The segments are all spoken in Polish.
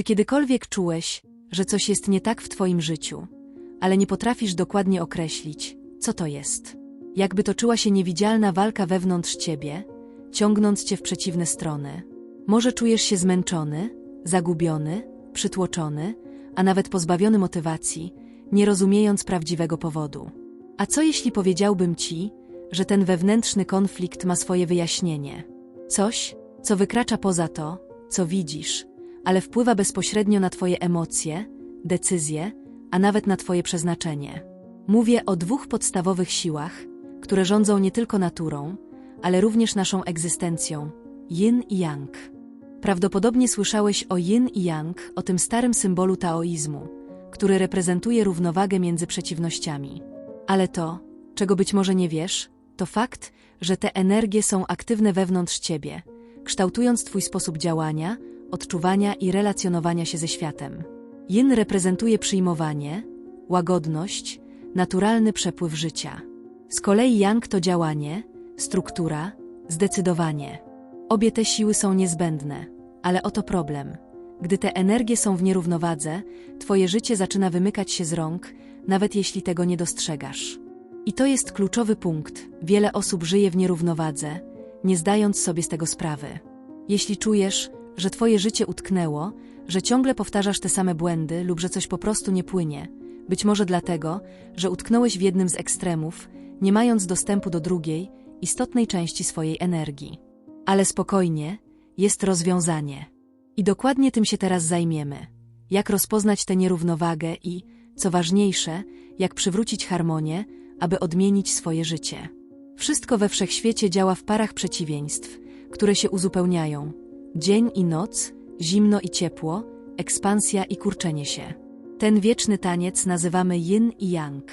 Czy kiedykolwiek czułeś, że coś jest nie tak w Twoim życiu, ale nie potrafisz dokładnie określić, co to jest? Jakby toczyła się niewidzialna walka wewnątrz Ciebie, ciągnąc Cię w przeciwne strony. Może czujesz się zmęczony, zagubiony, przytłoczony, a nawet pozbawiony motywacji, nie rozumiejąc prawdziwego powodu. A co jeśli powiedziałbym Ci, że ten wewnętrzny konflikt ma swoje wyjaśnienie? Coś, co wykracza poza to, co widzisz, ale wpływa bezpośrednio na Twoje emocje, decyzje, a nawet na Twoje przeznaczenie. Mówię o dwóch podstawowych siłach, które rządzą nie tylko naturą, ale również naszą egzystencją yin i yang. Prawdopodobnie słyszałeś o yin i yang, o tym starym symbolu taoizmu, który reprezentuje równowagę między przeciwnościami. Ale to, czego być może nie wiesz, to fakt, że te energie są aktywne wewnątrz ciebie, kształtując twój sposób działania, odczuwania i relacjonowania się ze światem. Yin reprezentuje przyjmowanie, łagodność, naturalny przepływ życia. Z kolei yang to działanie, struktura, zdecydowanie. Obie te siły są niezbędne, ale oto problem. Gdy te energie są w nierównowadze, twoje życie zaczyna wymykać się z rąk, nawet jeśli tego nie dostrzegasz. I to jest kluczowy punkt. Wiele osób żyje w nierównowadze, nie zdając sobie z tego sprawy. Jeśli czujesz, że twoje życie utknęło, że ciągle powtarzasz te same błędy lub że coś po prostu nie płynie, być może dlatego, że utknąłeś w jednym z ekstremów, nie mając dostępu do drugiej, istotnej części swojej energii. Ale spokojnie, jest rozwiązanie. I dokładnie tym się teraz zajmiemy. Jak rozpoznać tę nierównowagę i, co ważniejsze, jak przywrócić harmonię, aby odmienić swoje życie. Wszystko we wszechświecie działa w parach przeciwieństw, które się uzupełniają. Dzień i noc, zimno i ciepło, ekspansja i kurczenie się. Ten wieczny taniec nazywamy yin i yang.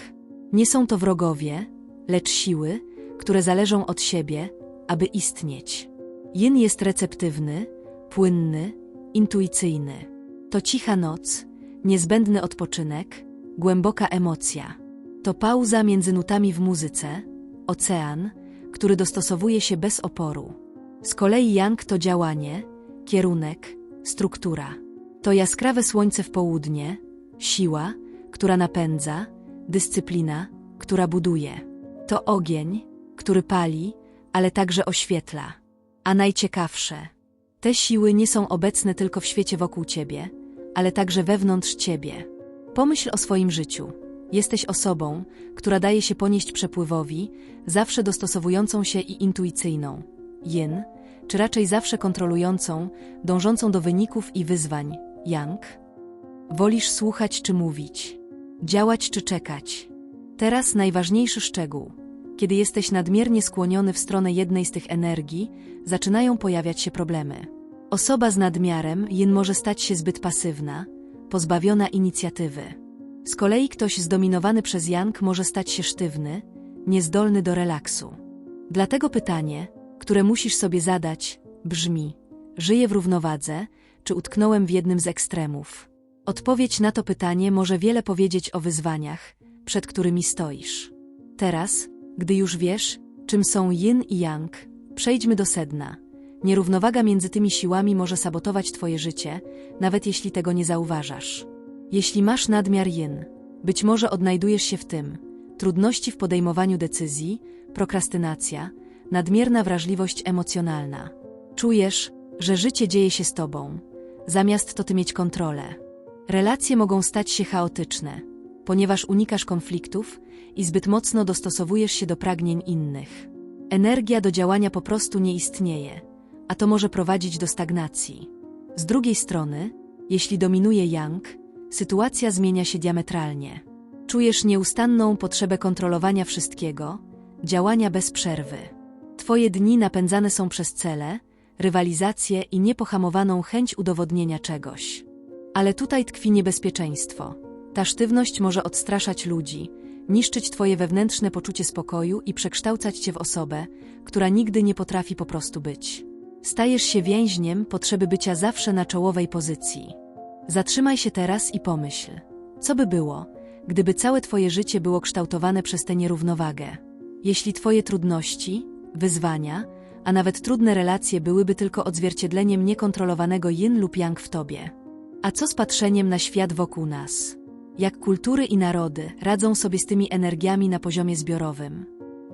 Nie są to wrogowie, lecz siły, które zależą od siebie, aby istnieć. Yin jest receptywny, płynny, intuicyjny. To cicha noc, niezbędny odpoczynek, głęboka emocja. To pauza między nutami w muzyce, ocean, który dostosowuje się bez oporu. Z kolei yang to działanie, kierunek, struktura. To jaskrawe słońce w południe, siła, która napędza, dyscyplina, która buduje. To ogień, który pali, ale także oświetla. A najciekawsze, te siły nie są obecne tylko w świecie wokół ciebie, ale także wewnątrz ciebie. Pomyśl o swoim życiu. Jesteś osobą, która daje się ponieść przepływowi, zawsze dostosowującą się i intuicyjną. Yin, czy raczej zawsze kontrolującą, dążącą do wyników i wyzwań. Yang. Wolisz słuchać czy mówić? Działać czy czekać? Teraz najważniejszy szczegół. Kiedy jesteś nadmiernie skłoniony w stronę jednej z tych energii, zaczynają pojawiać się problemy. Osoba z nadmiarem yin może stać się zbyt pasywna, pozbawiona inicjatywy. Z kolei ktoś zdominowany przez yang może stać się sztywny, niezdolny do relaksu. Dlatego pytanie, które musisz sobie zadać, brzmi: żyję w równowadze, czy utknąłem w jednym z ekstremów? Odpowiedź na to pytanie może wiele powiedzieć o wyzwaniach, przed którymi stoisz. Teraz, gdy już wiesz, czym są yin i yang, przejdźmy do sedna. Nierównowaga między tymi siłami może sabotować Twoje życie, nawet jeśli tego nie zauważasz. Jeśli masz nadmiar yin, być może odnajdujesz się w tym. Trudności w podejmowaniu decyzji, prokrastynacja, nadmierna wrażliwość emocjonalna. Czujesz, że życie dzieje się z Tobą, zamiast to Ty mieć kontrolę. Relacje mogą stać się chaotyczne, ponieważ unikasz konfliktów i zbyt mocno dostosowujesz się do pragnień innych. Energia do działania po prostu nie istnieje, a to może prowadzić do stagnacji. Z drugiej strony, jeśli dominuje yang, sytuacja zmienia się diametralnie. Czujesz nieustanną potrzebę kontrolowania wszystkiego, działania bez przerwy. Twoje dni napędzane są przez cele, rywalizację i niepohamowaną chęć udowodnienia czegoś. Ale tutaj tkwi niebezpieczeństwo. Ta sztywność może odstraszać ludzi, niszczyć Twoje wewnętrzne poczucie spokoju i przekształcać Cię w osobę, która nigdy nie potrafi po prostu być. Stajesz się więźniem potrzeby bycia zawsze na czołowej pozycji. Zatrzymaj się teraz i pomyśl, co by było, gdyby całe Twoje życie było kształtowane przez tę nierównowagę. Jeśli Twoje trudności, wyzwania, a nawet trudne relacje byłyby tylko odzwierciedleniem niekontrolowanego yin lub yang w Tobie. A co z patrzeniem na świat wokół nas? Jak kultury i narody radzą sobie z tymi energiami na poziomie zbiorowym?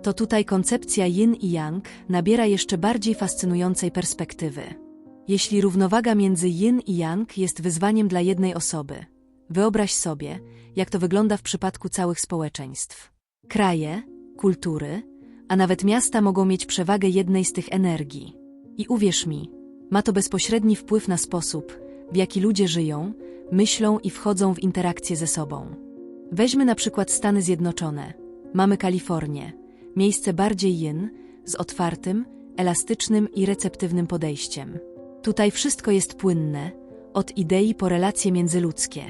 To tutaj koncepcja yin i yang nabiera jeszcze bardziej fascynującej perspektywy. Jeśli równowaga między yin i yang jest wyzwaniem dla jednej osoby, wyobraź sobie, jak to wygląda w przypadku całych społeczeństw. Kraje, kultury, a nawet miasta mogą mieć przewagę jednej z tych energii. I uwierz mi, ma to bezpośredni wpływ na sposób, w jaki ludzie żyją, myślą i wchodzą w interakcję ze sobą. Weźmy na przykład Stany Zjednoczone. Mamy Kalifornię, miejsce bardziej yin, z otwartym, elastycznym i receptywnym podejściem. Tutaj wszystko jest płynne, od idei po relacje międzyludzkie.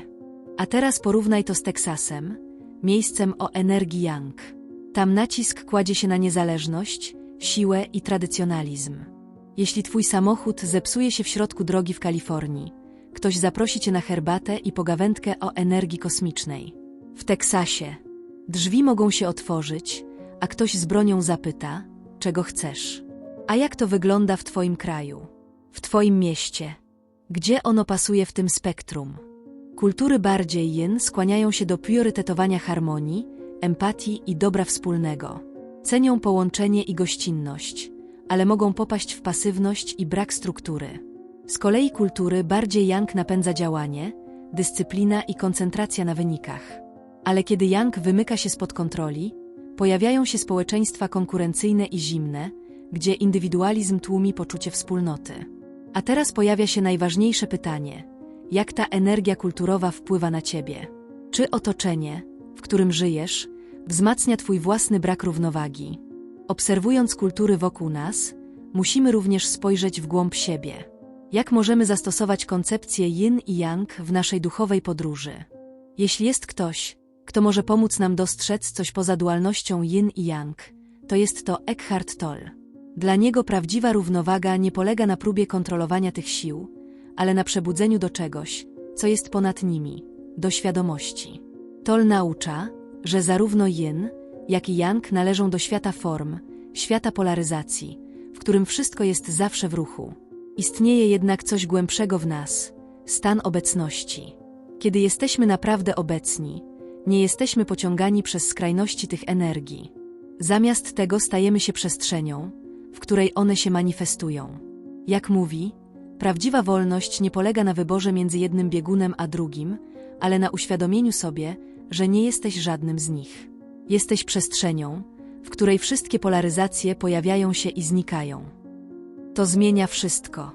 A teraz porównaj to z Teksasem, miejscem o energii yang. Tam nacisk kładzie się na niezależność, siłę i tradycjonalizm. Jeśli twój samochód zepsuje się w środku drogi w Kalifornii, ktoś zaprosi cię na herbatę i pogawędkę o energii kosmicznej. W Teksasie drzwi mogą się otworzyć, a ktoś z bronią zapyta, czego chcesz. A jak to wygląda w twoim kraju? W twoim mieście? Gdzie ono pasuje w tym spektrum? Kultury bardziej yin skłaniają się do priorytetowania harmonii, empatii i dobra wspólnego. Cenią połączenie i gościnność, ale mogą popaść w pasywność i brak struktury. Z kolei kultury bardziej yang napędza działanie, dyscyplina i koncentracja na wynikach. Ale kiedy yang wymyka się spod kontroli, pojawiają się społeczeństwa konkurencyjne i zimne, gdzie indywidualizm tłumi poczucie wspólnoty. A teraz pojawia się najważniejsze pytanie: jak ta energia kulturowa wpływa na ciebie? Czy otoczenie, w którym żyjesz, wzmacnia twój własny brak równowagi? Obserwując kultury wokół nas, musimy również spojrzeć w głąb siebie. Jak możemy zastosować koncepcję yin i yang w naszej duchowej podróży? Jeśli jest ktoś, kto może pomóc nam dostrzec coś poza dualnością yin i yang, to jest to Eckhart Tolle. Dla niego prawdziwa równowaga nie polega na próbie kontrolowania tych sił, ale na przebudzeniu do czegoś, co jest ponad nimi, do świadomości. Toll naucza, że zarówno yin, jak i yang należą do świata form, świata polaryzacji, w którym wszystko jest zawsze w ruchu. Istnieje jednak coś głębszego w nas, stan obecności. Kiedy jesteśmy naprawdę obecni, nie jesteśmy pociągani przez skrajności tych energii. Zamiast tego stajemy się przestrzenią, w której one się manifestują. Jak mówi, prawdziwa wolność nie polega na wyborze między jednym biegunem a drugim, ale na uświadomieniu sobie, że nie jesteś żadnym z nich. Jesteś przestrzenią, w której wszystkie polaryzacje pojawiają się i znikają. To zmienia wszystko.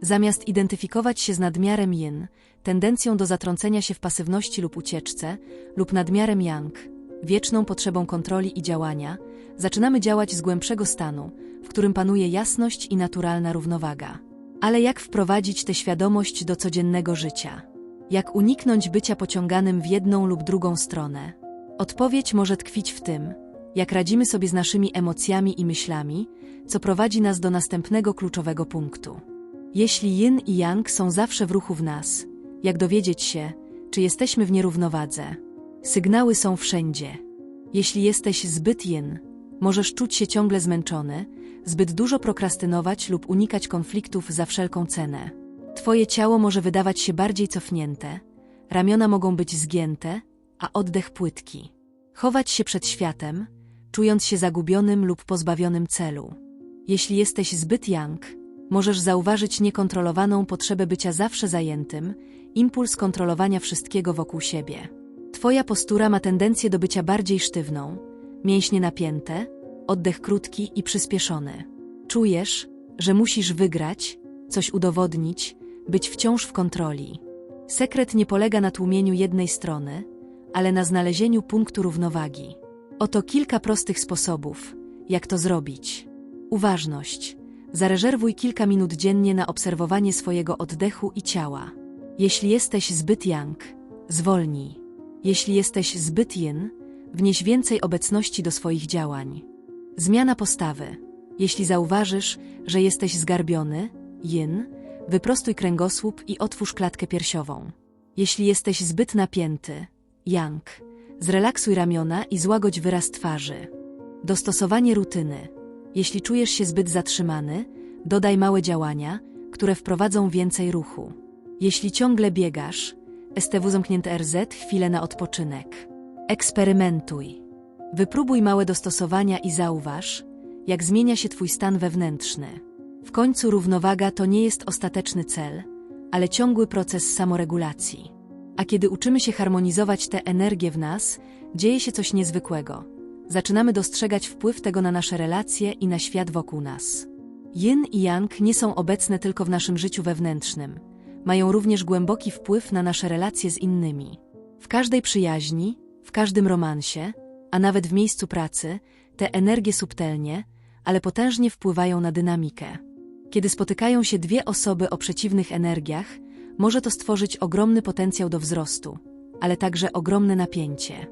Zamiast identyfikować się z nadmiarem yin, tendencją do zatrącenia się w pasywności lub ucieczce, lub nadmiarem yang, wieczną potrzebą kontroli i działania, zaczynamy działać z głębszego stanu, w którym panuje jasność i naturalna równowaga. Ale jak wprowadzić tę świadomość do codziennego życia? Jak uniknąć bycia pociąganym w jedną lub drugą stronę? Odpowiedź może tkwić w tym, jak radzimy sobie z naszymi emocjami i myślami, co prowadzi nas do następnego kluczowego punktu. Jeśli yin i yang są zawsze w ruchu w nas, jak dowiedzieć się, czy jesteśmy w nierównowadze? Sygnały są wszędzie. Jeśli jesteś zbyt yin, możesz czuć się ciągle zmęczony, zbyt dużo prokrastynować lub unikać konfliktów za wszelką cenę. Twoje ciało może wydawać się bardziej cofnięte, ramiona mogą być zgięte, a oddech płytki. Chować się przed światem, czując się zagubionym lub pozbawionym celu. Jeśli jesteś zbyt yang, możesz zauważyć niekontrolowaną potrzebę bycia zawsze zajętym, impuls kontrolowania wszystkiego wokół siebie. Twoja postura ma tendencję do bycia bardziej sztywną, mięśnie napięte, oddech krótki i przyspieszony. Czujesz, że musisz wygrać, coś udowodnić, być wciąż w kontroli. Sekret nie polega na tłumieniu jednej strony, ale na znalezieniu punktu równowagi. Oto kilka prostych sposobów, jak to zrobić. Uważność. Zarezerwuj kilka minut dziennie na obserwowanie swojego oddechu i ciała. Jeśli jesteś zbyt yang, zwolnij. Jeśli jesteś zbyt yin, wnieś więcej obecności do swoich działań. Zmiana postawy. Jeśli zauważysz, że jesteś zgarbiony, yin, wyprostuj kręgosłup i otwórz klatkę piersiową. Jeśli jesteś zbyt napięty, yang, zrelaksuj ramiona i złagodź wyraz twarzy. Dostosowanie rutyny. Jeśli czujesz się zbyt zatrzymany, dodaj małe działania, które wprowadzą więcej ruchu. Jeśli ciągle biegasz, STW zamknięte RZ, chwilę na odpoczynek. Eksperymentuj. Wypróbuj małe dostosowania i zauważ, jak zmienia się Twój stan wewnętrzny. W końcu równowaga to nie jest ostateczny cel, ale ciągły proces samoregulacji. A kiedy uczymy się harmonizować tę energię w nas, dzieje się coś niezwykłego. Zaczynamy dostrzegać wpływ tego na nasze relacje i na świat wokół nas. Yin i Yang nie są obecne tylko w naszym życiu wewnętrznym, mają również głęboki wpływ na nasze relacje z innymi. W każdej przyjaźni, w każdym romansie, a nawet w miejscu pracy, te energie subtelnie, ale potężnie wpływają na dynamikę. Kiedy spotykają się dwie osoby o przeciwnych energiach, może to stworzyć ogromny potencjał do wzrostu, ale także ogromne napięcie.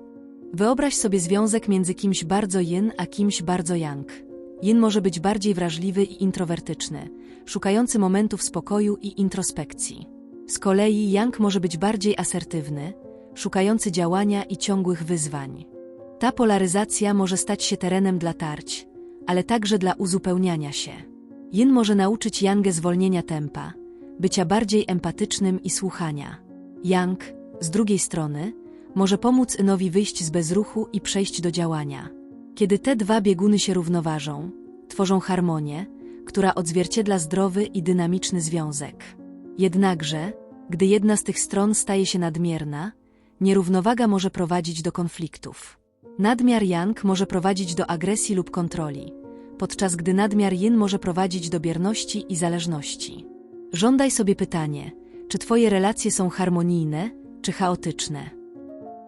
Wyobraź sobie związek między kimś bardzo yin a kimś bardzo yang. Yin może być bardziej wrażliwy i introwertyczny, szukający momentów spokoju i introspekcji. Z kolei yang może być bardziej asertywny, szukający działania i ciągłych wyzwań. Ta polaryzacja może stać się terenem dla tarć, ale także dla uzupełniania się. Yin może nauczyć Yangę zwolnienia tempa, bycia bardziej empatycznym i słuchania. Yang, z drugiej strony, może pomóc Inowi wyjść z bezruchu i przejść do działania. Kiedy te dwa bieguny się równoważą, tworzą harmonię, która odzwierciedla zdrowy i dynamiczny związek. Jednakże, gdy jedna z tych stron staje się nadmierna, nierównowaga może prowadzić do konfliktów. Nadmiar yang może prowadzić do agresji lub kontroli, podczas gdy nadmiar yin może prowadzić do bierności i zależności. Żądaj sobie pytanie, czy twoje relacje są harmonijne, czy chaotyczne.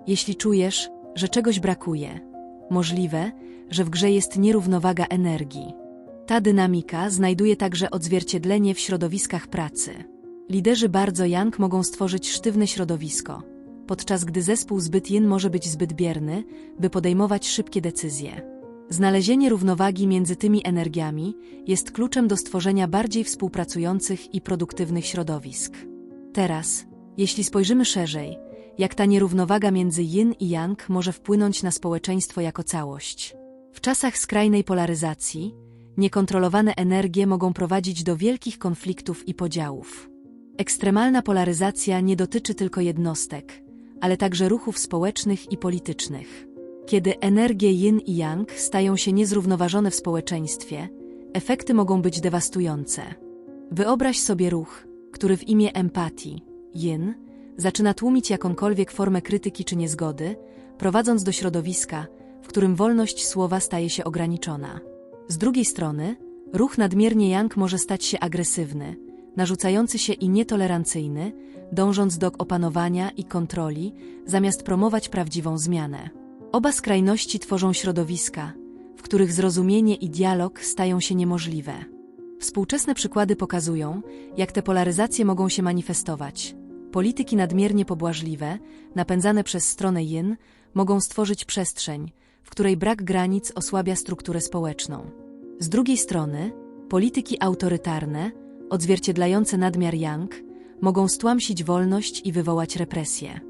Jeśli czujesz, że czegoś brakuje, możliwe, że w grze jest nierównowaga energii. Ta dynamika znajduje także odzwierciedlenie w środowiskach pracy. Liderzy bardzo yang mogą stworzyć sztywne środowisko, podczas gdy zespół zbyt yin może być zbyt bierny, by podejmować szybkie decyzje. Znalezienie równowagi między tymi energiami jest kluczem do stworzenia bardziej współpracujących i produktywnych środowisk. Teraz, jeśli spojrzymy szerzej, jak ta nierównowaga między yin i yang może wpłynąć na społeczeństwo jako całość. W czasach skrajnej polaryzacji, niekontrolowane energie mogą prowadzić do wielkich konfliktów i podziałów. Ekstremalna polaryzacja nie dotyczy tylko jednostek, ale także ruchów społecznych i politycznych. Kiedy energie yin i yang stają się niezrównoważone w społeczeństwie, efekty mogą być dewastujące. Wyobraź sobie ruch, który w imię empatii, yin, zaczyna tłumić jakąkolwiek formę krytyki czy niezgody, prowadząc do środowiska, w którym wolność słowa staje się ograniczona. Z drugiej strony, ruch nadmiernie yang może stać się agresywny, narzucający się i nietolerancyjny, dążąc do opanowania i kontroli, zamiast promować prawdziwą zmianę. Oba skrajności tworzą środowiska, w których zrozumienie i dialog stają się niemożliwe. Współczesne przykłady pokazują, jak te polaryzacje mogą się manifestować. Polityki nadmiernie pobłażliwe, napędzane przez stronę yin, mogą stworzyć przestrzeń, w której brak granic osłabia strukturę społeczną. Z drugiej strony, polityki autorytarne, odzwierciedlające nadmiar yang, mogą stłamsić wolność i wywołać represje.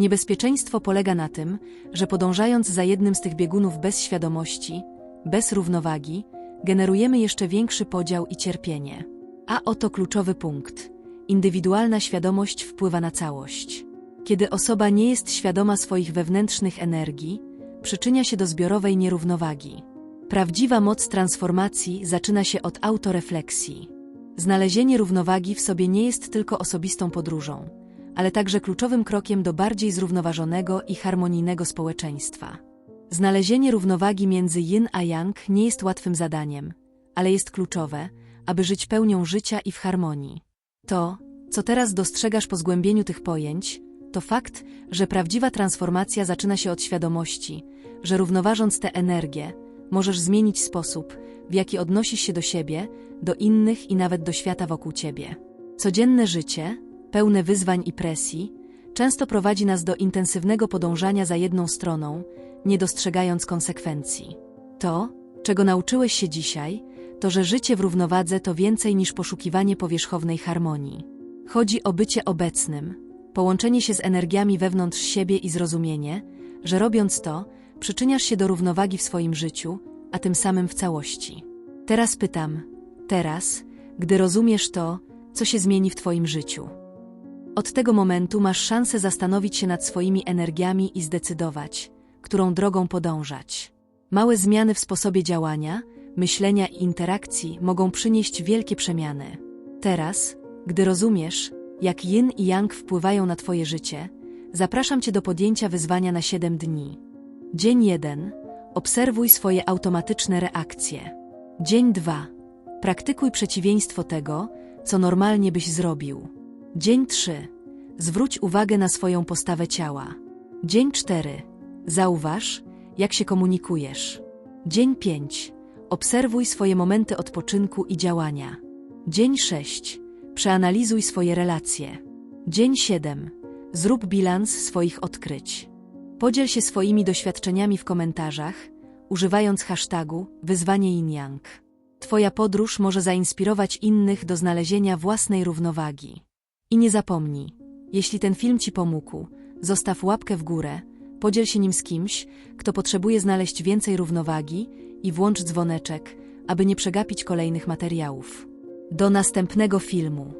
Niebezpieczeństwo polega na tym, że podążając za jednym z tych biegunów bez świadomości, bez równowagi, generujemy jeszcze większy podział i cierpienie. A oto kluczowy punkt. Indywidualna świadomość wpływa na całość. Kiedy osoba nie jest świadoma swoich wewnętrznych energii, przyczynia się do zbiorowej nierównowagi. Prawdziwa moc transformacji zaczyna się od autorefleksji. Znalezienie równowagi w sobie nie jest tylko osobistą podróżą, ale także kluczowym krokiem do bardziej zrównoważonego i harmonijnego społeczeństwa. Znalezienie równowagi między yin a yang nie jest łatwym zadaniem, ale jest kluczowe, aby żyć pełnią życia i w harmonii. To, co teraz dostrzegasz po zgłębieniu tych pojęć, to fakt, że prawdziwa transformacja zaczyna się od świadomości, że równoważąc tę energię, możesz zmienić sposób, w jaki odnosisz się do siebie, do innych i nawet do świata wokół ciebie. Codzienne życie, pełne wyzwań i presji, często prowadzi nas do intensywnego podążania za jedną stroną, nie dostrzegając konsekwencji. To, czego nauczyłeś się dzisiaj, to że życie w równowadze to więcej niż poszukiwanie powierzchownej harmonii. Chodzi o bycie obecnym, połączenie się z energiami wewnątrz siebie i zrozumienie, że robiąc to, przyczyniasz się do równowagi w swoim życiu, a tym samym w całości. Teraz pytam, teraz, gdy rozumiesz to, co się zmieni w Twoim życiu. Od tego momentu masz szansę zastanowić się nad swoimi energiami i zdecydować, którą drogą podążać. Małe zmiany w sposobie działania, myślenia i interakcji mogą przynieść wielkie przemiany. Teraz, gdy rozumiesz, jak yin i yang wpływają na Twoje życie, zapraszam Cię do podjęcia wyzwania na 7 dni. Dzień 1. Obserwuj swoje automatyczne reakcje. Dzień 2. Praktykuj przeciwieństwo tego, co normalnie byś zrobił. Dzień 3. Zwróć uwagę na swoją postawę ciała. Dzień 4. Zauważ, jak się komunikujesz. Dzień 5. Obserwuj swoje momenty odpoczynku i działania. Dzień 6. Przeanalizuj swoje relacje. Dzień 7. Zrób bilans swoich odkryć. Podziel się swoimi doświadczeniami w komentarzach, używając hashtagu wyzwanie yin yang. Twoja podróż może zainspirować innych do znalezienia własnej równowagi. I nie zapomnij, jeśli ten film Ci pomógł, zostaw łapkę w górę, podziel się nim z kimś, kto potrzebuje znaleźć więcej równowagi i włącz dzwoneczek, aby nie przegapić kolejnych materiałów. Do następnego filmu.